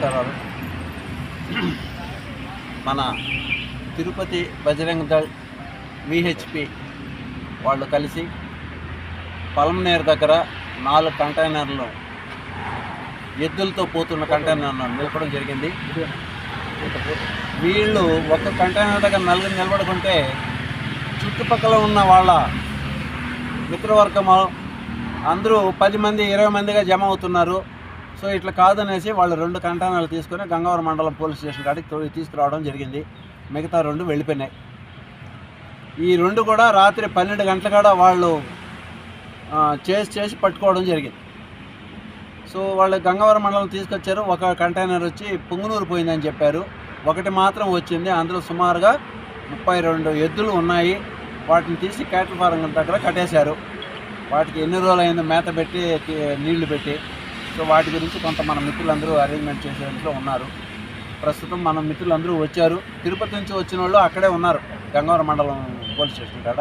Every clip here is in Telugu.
నమస్కారాలు. మన తిరుపతి బజరంగ్ దళ్ విహెచ్పి వాళ్ళు కలిసి పల్మనేర్ దగ్గర నాలుగు కంటైనర్లు ఎద్దులతో పోతున్న కంటైనర్ను నిలపడం జరిగింది. వీళ్ళు ఒక కంటైనర్ దగ్గర నలుగురు నిలబడుకుంటే చుట్టుపక్కల ఉన్న వాళ్ళ మిత్రవర్గము అందరూ పది మంది ఇరవై మందిగా జమ అవుతున్నారు. సో ఇట్లా కాదనేసి వాళ్ళు రెండు కంటైనర్లు తీసుకొని గంగవరం మండలం పోలీస్ స్టేషన్ కాడికి తీసుకురావడం జరిగింది. మిగతా రెండు వెళ్ళిపోయినాయి. ఈ రెండు కూడా రాత్రి పన్నెండు గంటల కూడా వాళ్ళు చేసి చేసి పట్టుకోవడం జరిగింది. సో వాళ్ళు గంగవరం మండలం తీసుకొచ్చారు. ఒక కంటైనర్ వచ్చి పుంగునూరు పోయిందని చెప్పారు. ఒకటి మాత్రం వచ్చింది. అందులో సుమారుగా ముప్పై రెండు ఎద్దులు ఉన్నాయి. వాటిని తీసి క్యాటిల్ ఫారం దగ్గర కట్టేశారు. వాటికి ఎన్ని రోజులు అయిందో మేత పెట్టి నీళ్ళు పెట్టి. సో వాటి గురించి కొంత మన మిత్రులందరూ అరేంజ్మెంట్ చేసేందులో ఉన్నారు. ప్రస్తుతం మన మిత్రులందరూ వచ్చారు. తిరుపతి నుంచి వచ్చిన వాళ్ళు అక్కడే ఉన్నారు. గంగవరం మండలం పోలీస్ స్టేషన్ కాడ.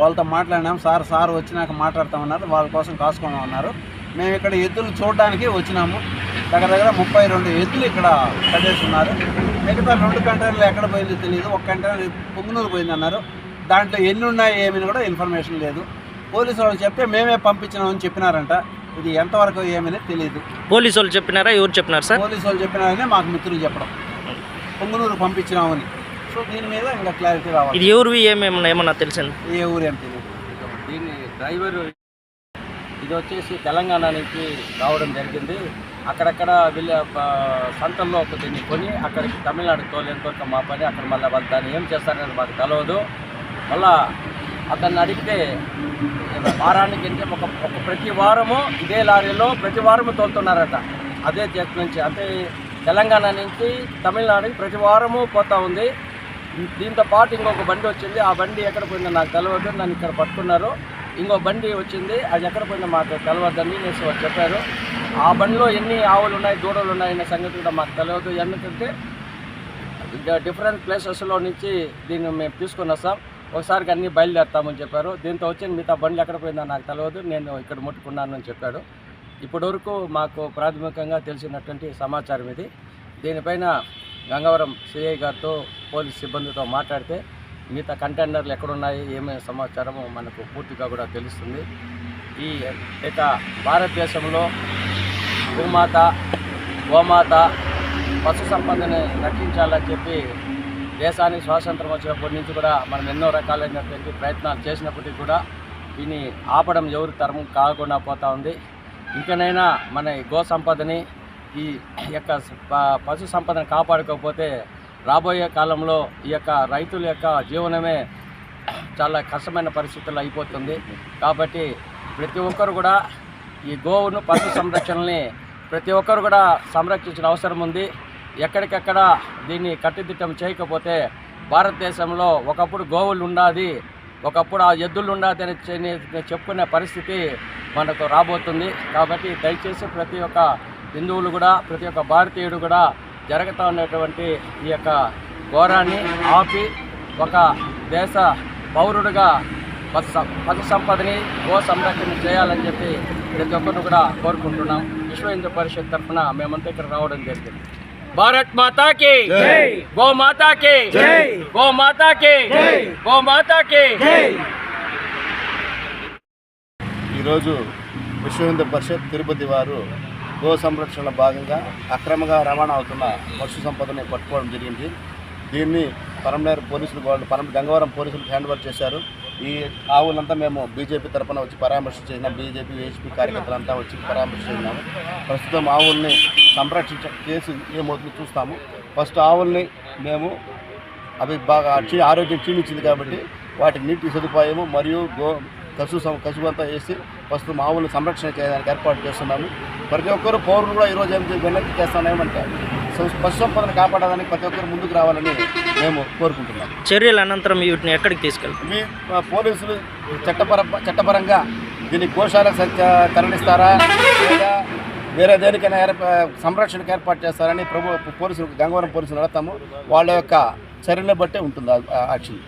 వాళ్ళతో మాట్లాడినాం. సార్ సార్ వచ్చినాక మాట్లాడతామన్నారు వాళ్ళ కోసం కాసుకోమని ఉన్నారు మేము ఇక్కడ ఎద్దులు చూడడానికి వచ్చినాము. దగ్గర దగ్గర ముప్పై రెండు ఎద్దులు ఇక్కడ కట్టేసి ఉన్నారు. మిగతా రెండు కంటైనర్లు ఎక్కడ పోయిందో తెలియదు ఒక కంటైనర్ పొంగునూరు పోయింది అన్నారు. దాంట్లో ఎన్ని ఉన్నాయి ఏమని కూడా ఇన్ఫర్మేషన్ లేదు. పోలీసు వాళ్ళు చెప్తే మేమే పంపించినామని చెప్పినారంట. ఇది ఎంతవరకు ఏమని తెలియదు పోలీసు వాళ్ళు చెప్పినారా? ఎవరు చెప్పినారు సార్? పోలీసు వాళ్ళు చెప్పినారని మాకు మిత్రులు చెప్పడం. పొంగునూరు పంపించినామని. సో దీని మీద ఇంకా క్లారిటీ రావాలి. ఇది ఎవరివి? ఏమేమన్నా? ఏమన్నా తెలిసింది? ఏ ఊరు ఏం తెలియదు దీన్ని డ్రైవరు ఇది వచ్చేసి తెలంగాణ నుంచి రావడం జరిగింది. అక్కడక్కడ వీళ్ళ సంతల్లో ఒక దీన్ని కొని అక్కడికి తమిళనాడుకి తోలేంత వరకు మా పని. అక్కడ మళ్ళీ వాళ్ళు దాన్ని ఏం చేస్తారనేది మాకు తెలియదు మళ్ళా అతన్ని అడిగితే వారానికి అంటే ఒక ఒక ప్రతి వారము ఇదే లారీలో ప్రతి వారము తోలుతున్నారట. అదే చేతి నుంచి అంటే తెలంగాణ నుంచి తమిళనాడుకి ప్రతి వారము పోతూ ఉంది. దీంతో పాటు ఇంకొక బండి వచ్చింది. ఆ బండి ఎక్కడ పోయిందో నాకు తెలియదు నన్ను ఇక్కడ పట్టుకున్నారు. ఇంకో బండి వచ్చింది. అది ఎక్కడ పోయిందో మాకు తెలియదని అనేసి వాళ్ళు చెప్పారు. ఆ బండిలో ఎన్ని ఆవులు ఉన్నాయి దూడలు ఉన్నాయనే సంగతి కూడా మాకు తెలియదు ఎందుకంటే డిఫరెంట్ ప్లేసెస్లో నుంచి దీన్ని మేము తీసుకొని వస్తాం. ఒకసారికి అన్నీ బయలుదేరుతామని చెప్పారు. దీంతో వచ్చి మిగతా బండ్లు ఎక్కడ పోయిందో నాకు తెలియదు నేను ఇక్కడ ముట్టుకున్నానని చెప్పాడు. ఇప్పటివరకు మాకు ప్రాథమికంగా తెలిసినటువంటి సమాచారం ఇది. దీనిపైన గంగవరం సిఐ గారితో పోలీస్ సిబ్బందితో మాట్లాడితే మిగతా కంటైనర్లు ఎక్కడున్నాయి ఏమేమి సమాచారము మనకు పూర్తిగా కూడా తెలుస్తుంది. ఈ ఇక భారతదేశంలో భూమాత గోమాత పశు సంపదని రక్షించాలని చెప్పి దేశానికి స్వాతంత్రం వచ్చినప్పటి నుంచి కూడా మనం ఎన్నో రకాలైనటువంటి ప్రయత్నాలు చేసినప్పటికీ కూడా దీన్ని ఆపడం ఎవరి తరం కాకుండా పోతూ ఉంది. ఇంకనైనా మన ఈ గో సంపదని ఈ యొక్క పశు సంపదను కాపాడుకోకపోతే రాబోయే కాలంలో ఈ యొక్క రైతుల యొక్క జీవనమే చాలా కష్టమైన పరిస్థితుల్లో అయిపోతుంది. కాబట్టి ప్రతి ఒక్కరు కూడా ఈ గోవును పశు సంరక్షణని ప్రతి ఒక్కరు కూడా సంరక్షించిన అవసరం ఉంది. ఎక్కడికక్కడ దీన్ని కట్టుదిట్టం చేయకపోతే భారతదేశంలో ఒకప్పుడు గోవులు ఉండాది ఒకప్పుడు ఆ ఎద్దులు ఉండాది అని చెప్పుకునే పరిస్థితి మనకు రాబోతుంది. కాబట్టి దయచేసి ప్రతి ఒక్క హిందువులు కూడా ప్రతి ఒక్క భారతీయుడు కూడా జరుగుతూ ఉన్నటువంటి ఈ యొక్క ఘోరాన్ని ఆపి ఒక దేశ పౌరుడిగా సం- పశు సంపదని గో సంరక్షణ చేయాలని చెప్పి ప్రతి ఒక్కరిని కూడా కోరుకుంటున్నాం. విశ్వ హిందూ పరిషత్ తరఫున మేమంతా ఇక్కడ రావడం జరిగింది. భారత్ మాతాకి గో మాతాకి గో మాతాకి గో మాతాకి ఈరోజు విశ్వ హిందూ పరిషత్ తిరుపతి వారు గో సంరక్షణలో భాగంగా అక్రమంగా రవాణా అవుతున్న పశు సంపదని పట్టుకోవడం జరిగింది. దీన్ని పరమనేరు పోలీసులు వాళ్ళు పరమ గంగవరం పోలీసులు హ్యాండ్ ఓవర్ చేశారు. ఈ ఆవులంతా మేము బీజేపీ తరఫున వచ్చి పరామర్శ చేసినాం. బీజేపీ హెచ్పీ కార్యకర్తలంతా వచ్చి పరామర్శ చేసినాము. ప్రస్తుతం ఆవుల్ని సంరక్షించ కేసు ఏమవుతుందో చూస్తాము. ఫస్ట్ ఆవుల్ని మేము అవి బాగా ఆరోగ్యం క్షీణించింది కాబట్టి వాటికి నీటి సదుపాయము మరియు గో కసు సం- కసువు అంతా వేసి ప్రస్తుతం ఆవులను సంరక్షణ చేయడానికి ఏర్పాటు చేస్తున్నాము. ప్రతి ఒక్కరు పౌరులు కూడా ఈరోజు ఏం చే- విన్నతి పశు సంపదను కాపాడడానికి ప్రతి ఒక్కరు ముందుకు రావాలని మేము కోరుకుంటున్నాం. చర్యల అనంతరం వీటిని ఎక్కడికి తీసుకెళ్తాం ఆ, పోలీసులు చట్టపర చట్టపరంగా దీన్ని గోశాలకు తరలిస్తారా? లేదా వేరే దేనికైనా ఏర్ప- సంరక్షణకు ఏర్పాటు చేస్తారని ప్రభు పోలీసులు గంగవరం పోలీసులు నడతాము వాళ్ళ యొక్క చర్యలను బట్టే ఉంటుంది యాక్షన్.